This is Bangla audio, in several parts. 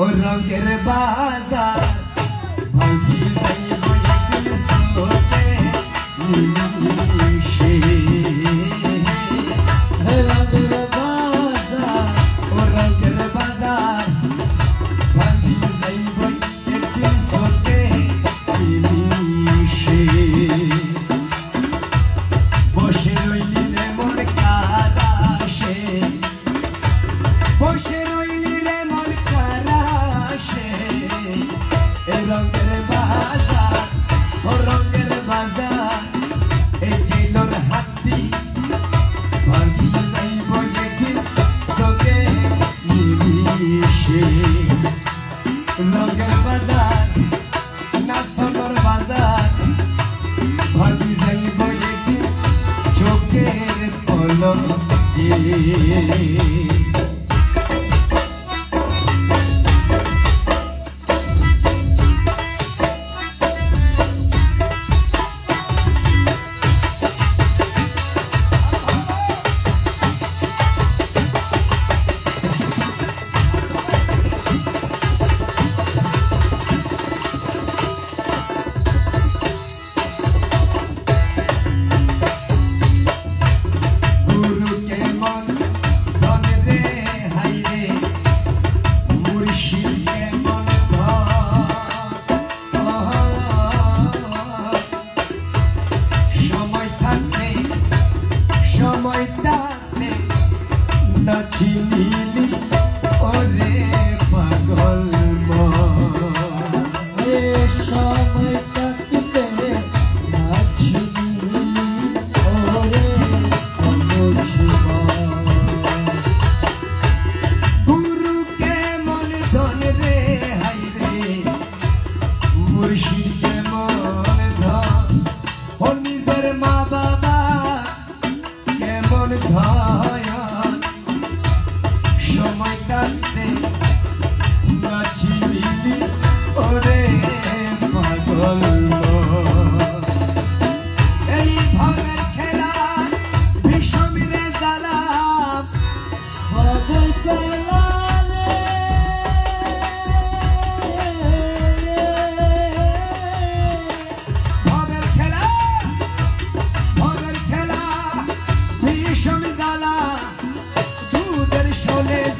ও রঙের বাজার gonna have.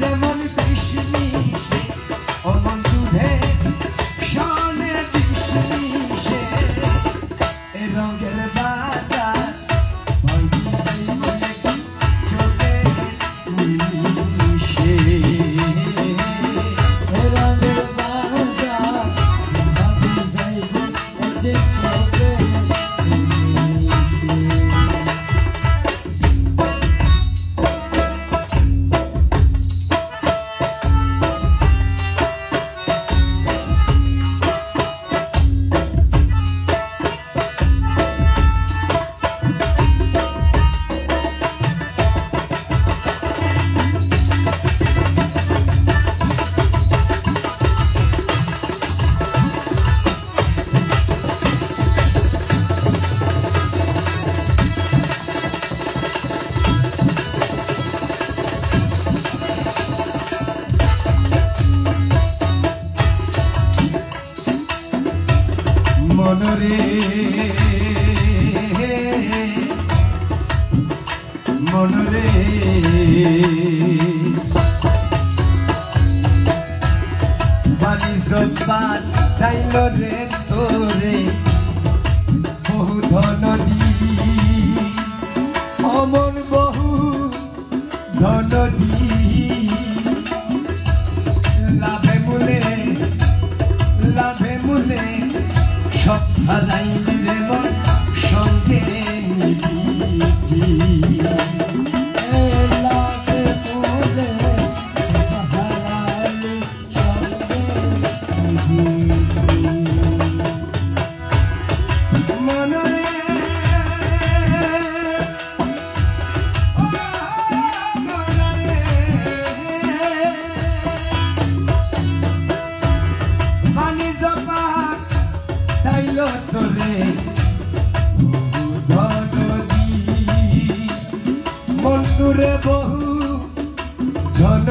যেমন মনরে। বাণিজ্য পাত ডাইল রে তোরে বহু ধন দি অমন chop a line. তোরে মন তোরে বহু ধন